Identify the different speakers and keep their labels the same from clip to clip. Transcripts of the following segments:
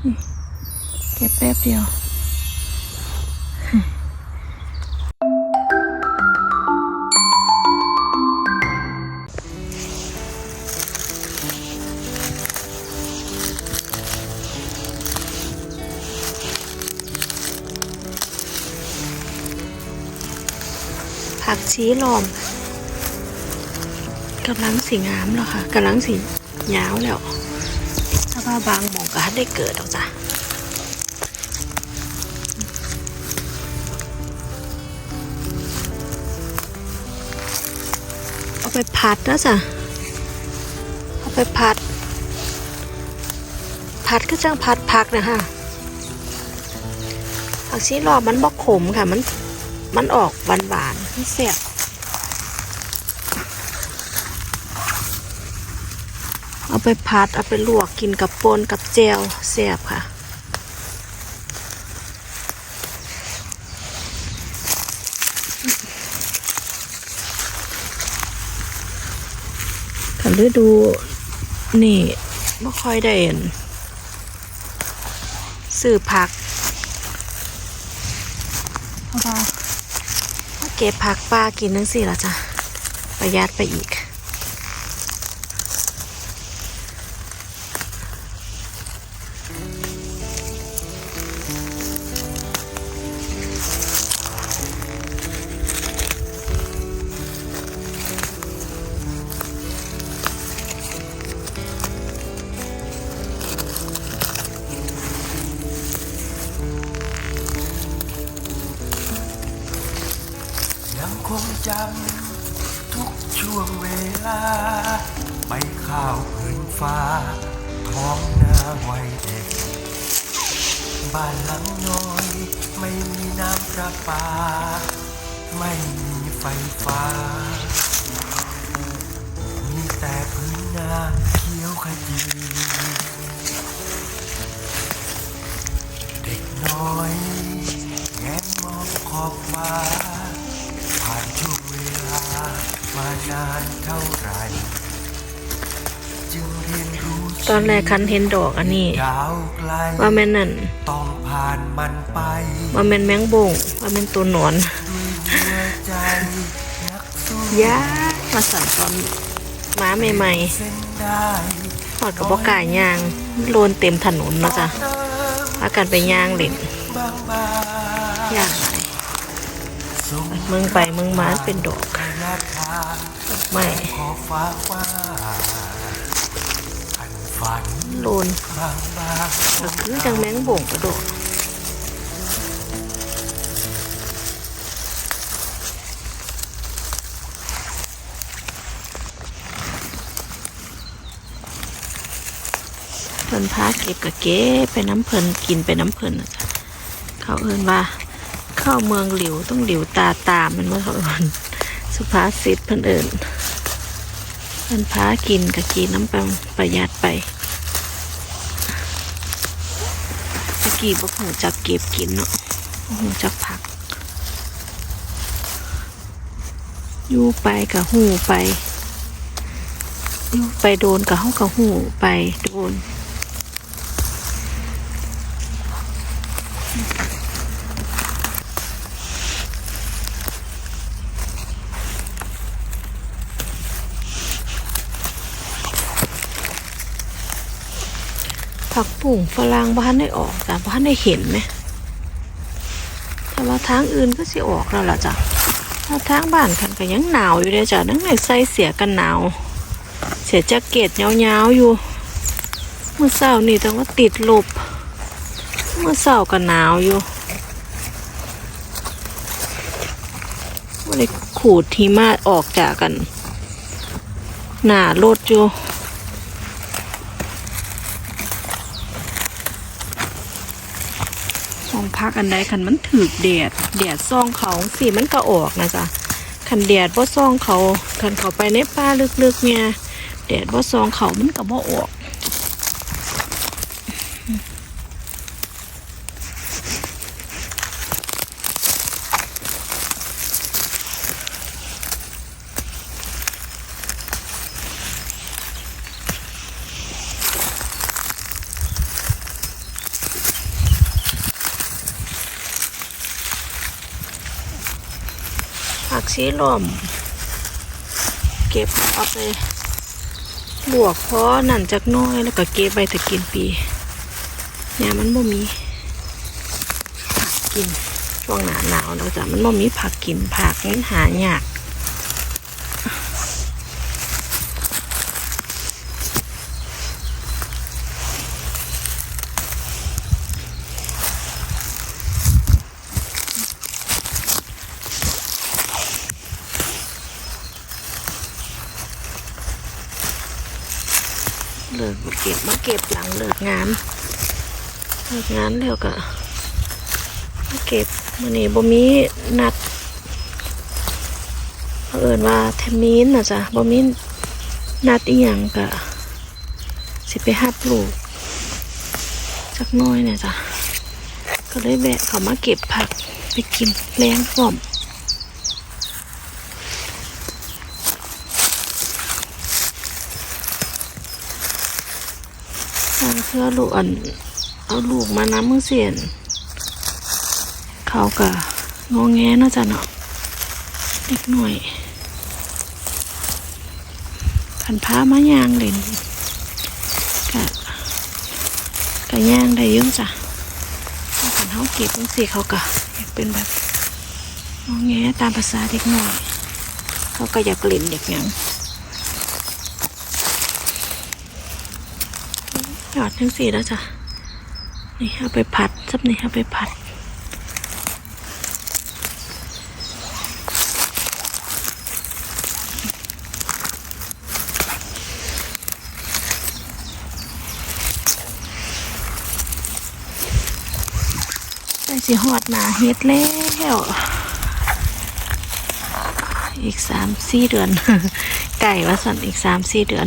Speaker 1: เก็บแป๊บเดียวผักชีลอมกำลังสีงามแล้วค่ะกำลังสียาวแล้ว ว่าบางหมองก็ได้เกิดหรอกจ้ะเอาไปผัดนะจ้ะเอาไปผัด ผัดก็จังผัดผักนะคะผักชีลอมมันบอกขมค่ะมันมันออกหวานหวานๆมันแซ่บเอา ไปผัดเอาไปลวกกินกับปนกับแจวแซ่บค่ะกันฤดูนี่ไม่ค่อยได้เห็นซื้อผักเพราะว่าถ้าเก็บผักปลากินนั่งสิละจ้ะประหยัดไปอีก
Speaker 2: ข้าวพื้นฟ้าท้องนาวัยเด็ก บ้านหลังน้อย ไม่มีน้ำประปา ไม่มีไฟฟ้า มีแต่พื้นนาเขียวขจีเด็กน้อยแงนมองขอบฟ้าผ่านช่วงเวลามานานเท่าไหรจึงเรียนรู้
Speaker 1: ตอนแรกคันเห็นดอกอันนี้
Speaker 2: ยาวไกล
Speaker 1: ว่าแม่นนั่น
Speaker 2: ต้องผ่านมันไป
Speaker 1: ว่าแม่นแมงบงว่าแม่นตัวหนอน
Speaker 2: ด้วยหัวใจนักสู้
Speaker 1: ยามาสั่นตอนม้าใหม่
Speaker 2: เส้นได้
Speaker 1: ๆหอดกับบอกายยางโลนเต็มถนนเนาะจ้ะ
Speaker 2: เติม
Speaker 1: พากันไปย่างเล่น
Speaker 2: บางบาง
Speaker 1: ย่างหลาย
Speaker 2: ส่ง
Speaker 1: มึงไปมึงมาเป็นดอก
Speaker 2: ระยะทาง
Speaker 1: ไม่ โลน
Speaker 2: บางบาง
Speaker 1: ก็คือจังแมงบ่งกระโดดเพิ่นพาเก็บกะเก็บไปน้ำเพิ่นกินไปน้ำเพิ่นนะจ้ะเขาเอิ้นว่า เข้าเมืองหลิวต้องหลิวตาตามมันว่าเขาเอิ้นสุภาษิตเพิ่นเอิ้น มันพากินกะกินน้ำปังประหยัดไปตะกี้บ่หูจักเก็บกินเนาะหูจักผักยู่ไปกับหูไปยู่ไปโดนกับห้องกับหูไปโดน ผักปุ่งฝรั่งบ้านได้ออกแต่บ้านได้เห็นไหมแต่ว่าทางอื่นก็สิออกแล้วล่ะจ้ะถ้าทางบ้านคันก็ยังหนาวอยู่เลยจ้ะนั่งในใส่เสียกันหนาว เสียแจ็คเก็ตยาวๆอยู่เมื่อเช้านี่แต่ว่าติดลบเมื่อเช้าก็หนาวอยู่ว่าได้ขูดหิมะออกจากกัน หนารถอยู่ ซองพักอันใดคันมันถือแดดแดดซ่องเขาสีมันก็ออกนะจ๊ะคันแดดบ่ซ่องเขาคันเขาไปในป่าลึกๆเนี่ยแดดบ่ซ่องเขามันก็บ่ออก สีลมเก็บเอาไปลวกพอนั่นจากน้อยแล้วก็เก็บไปตะกินปีเนี่ยมันบ่มีผักกินช่วงหนาหนาวนะจ๊ะมันบ่มีผักกินผักนั้นหายาก เก็บมาเก็บหลังเลิกงานเลิกงานแล้วก็มาเก็บมันนี้บ่มีนัดเผอิญว่าแทมมีนนะจ๊ะบ่มีนัดอีหยังก็สิไปหับลูกจักน้อยเนี่ยจ้ะก็เลยแวะเขามาเก็บผักไปกินแรงฟอม ทาง เพื่อลูกอันเอาลูกมาน้ำมือเสียนเขากะงอแงเนาจะเนาะเล็กหน่อยขันพามายางเล่นกะกะย่างได้เยอะจ้ะถ้าขันเขาเก็บบางสีเขากะอยากเป็นแบบงอแงตามภาษาเด็กหน่อย เขาก็อยากเล่นอยากยัง หยอดทั้งสี่แล้วจ้ะ นี่เอาไปผัดซับนี่เอาไปผัดใส่สิหอดหนาเฮ็ดแล้วอีกสามสี่เดือน ไก่ว่าสั่นอีกสามสี่เดือน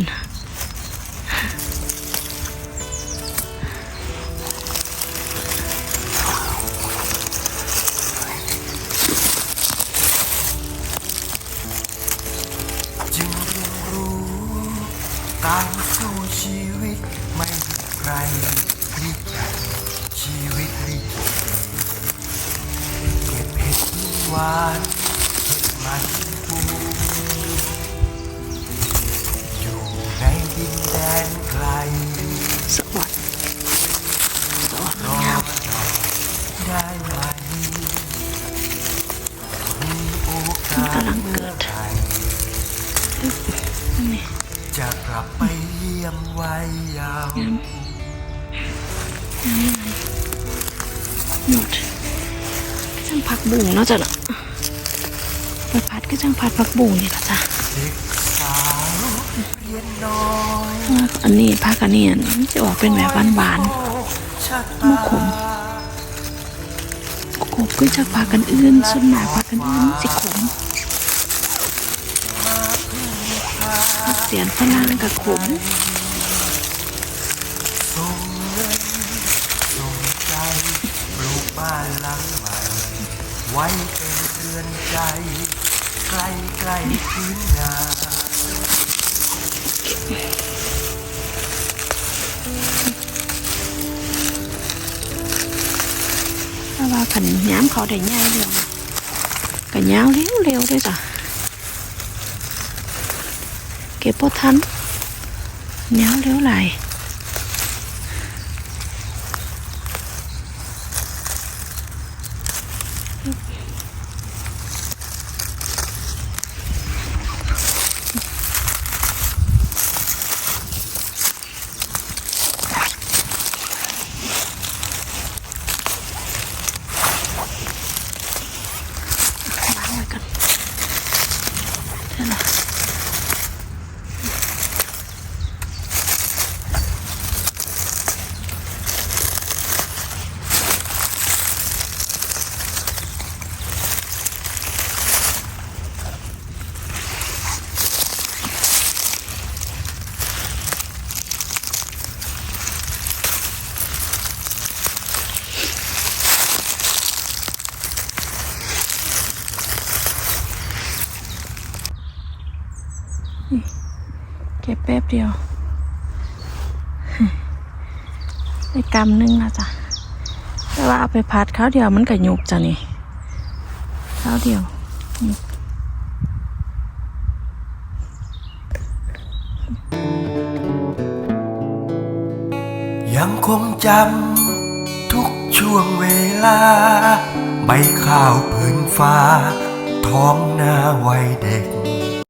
Speaker 2: วานมันปูอยู่ในดินแดนไกล
Speaker 1: สวัสดสวัสด
Speaker 2: รอ
Speaker 1: งาม
Speaker 2: ได้ไหมมีโอกาสเมื่อไหร่จะกลับไปเยี่ยมไวัยาว์
Speaker 1: งามงามหมดจังผักบุ้งเนาจะเนาะไปผัด ก็จังผัดผักบุ้งนี่ละจ้ะ
Speaker 2: อั
Speaker 1: นนี้ผักอันนี้อันจะออกเป็นแบบหวาน
Speaker 2: ชะ
Speaker 1: บ่
Speaker 2: ตา
Speaker 1: ขมก็จากผักกันอื่นส่วนมากผักกันอื่นสิขมผักเสียนฝรั่งกับขม
Speaker 2: ไว้เป็นเรือนใจ ใกล้ใกล้ๆพื้นนา
Speaker 1: ถ้าว่าขันย้ำเขาได้ง่ายเร็วก็ยาวเร็วเร็วๆด้วยจ้ะเก็บพอทันยาวเร็วไหล เก็บแป๊บเดียวได้กรรมนึงนะจ๊ะแต่ว่าเอาไปพัดข้าวเดียวมันก็หยุกจ้ะนี่ข้าวเดียวยั
Speaker 2: งคงจำทุกช่วงเวลา ใบข้าวพื้นฟ้า ท้องหน้าวัยเด็ก